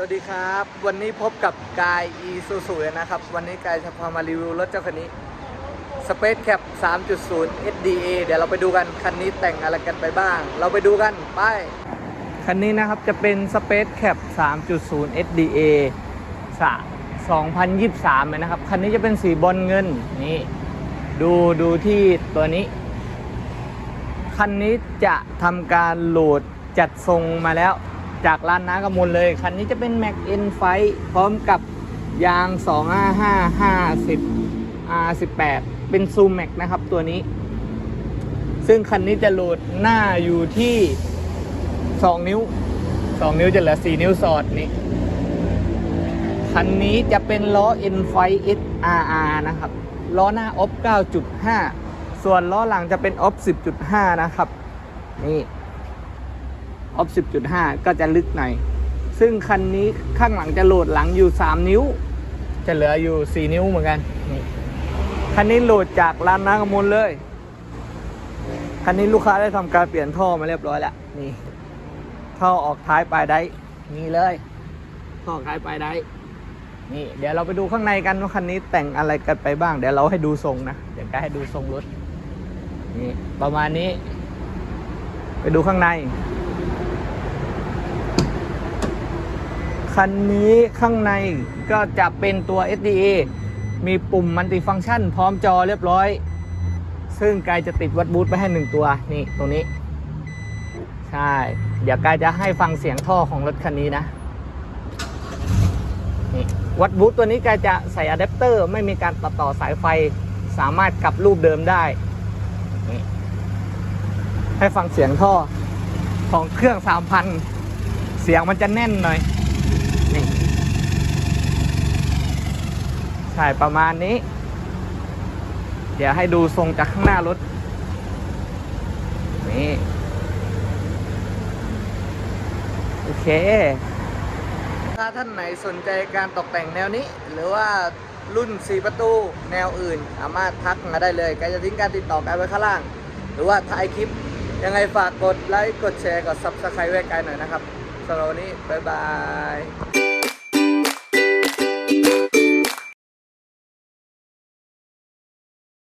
สวัสดีครับ วันนี้พบกับกาย e s u s u นะครับ วันนี้กายจะพามารีวิวรถเจ้าคันนี้ Space Cap 3.0 SDA เดี๋ยวเราไปดูกัน คันนี้แต่งอะไรกันไปบ้าง เราไปดูกัน ไป คันนี้นะครับจะเป็น Space Cap 3.0 SDA สะ2023เลยนะครับ คันนี้จะเป็นสีบอลเงิน นี่ ดูดูที่ตัวนี้ คันนี้จะทำการโหลดจัดทรงมาแล้ว จากร้านน้ากำมลเลย คันนี้จะเป็น Mac N ไฟพร้อมกับยาง 255 50 R18 เป็นซูม Mac นะครับตัวนี้ ซึ่งคันนี้จะโหลดหน้าอยู่ที่ 2 นิ้ว 2 นิ้วจะเหลือ 4 นิ้วสอดนี่คันนี้จะเป็นล้อ N ไฟ SRR นะครับ ล้อหน้าออฟ9.5 ส่วนล้อหลังจะเป็นออฟ10.5 นะครับ นี่ ออฟ10.5 ก็จะลึกหน่อย ซึ่งคันนี้ข้างหลังจะโหลดหลังอยู่ 3 นิ้ว จะเหลืออยู่ 4 นิ้วเหมือนกันนี่คันนี้โหลดจากร้านน้ากำมลเลย คันนี้ลูกค้าได้ทำการเปลี่ยนท่อมาเรียบร้อยแล้วนี่ท่อออกท้ายปลายได้นี่เลยท่อออกท้ายปลายได้นี่เดี๋ยวเราไปดูข้างในกันว่าคันนี้แต่งอะไรกันไปบ้าง เดี๋ยวเราให้ดูทรงนะเดี๋ยวก็ให้ดูทรงรถนี่ประมาณนี้ ไปดูข้างใน คันนี้ข้างในก็จะเป็นตัว SDA มีปุ่มมัลติฟัง c t ชัน พร้อมจอเรียบร้อย ซึ่งกายจะติดวัดบูทไปให้หนึ่งตัวนี่ตรงนี้ ใช่ เดี๋ยวกายจะให้ฟังเสียงท่อของรถคันนี้นะนี่วัดบูทตัวนี้กายจะใส่อะแดปเตอร์ไม่มีการตัดต่อสายไฟสามารถกลับรูปเดิมได้ ให้ฟังเสียงท่อของเครื่อง3,000เสียงมันจะแน่นหน่อย ใช่ประมาณนี้ เดี๋ยวให้ดูทรงจากข้างหน้ารถ นี่ โอเค ถ้าท่านไหนสนใจการตกแต่งแนวนี้ หรือว่ารุ่น 4 ประตูแนวอื่น สามารถทักมาได้เลยกายจะทิ้งการติดต่อกันไว้ข้างล่าง หรือว่าท้ายคลิป ยังไงฝากกดไลค์ กดแชร์ กด Subscribe ไว้กายหน่อยนะครับสำหรับวันนี้ บ๊ายบาย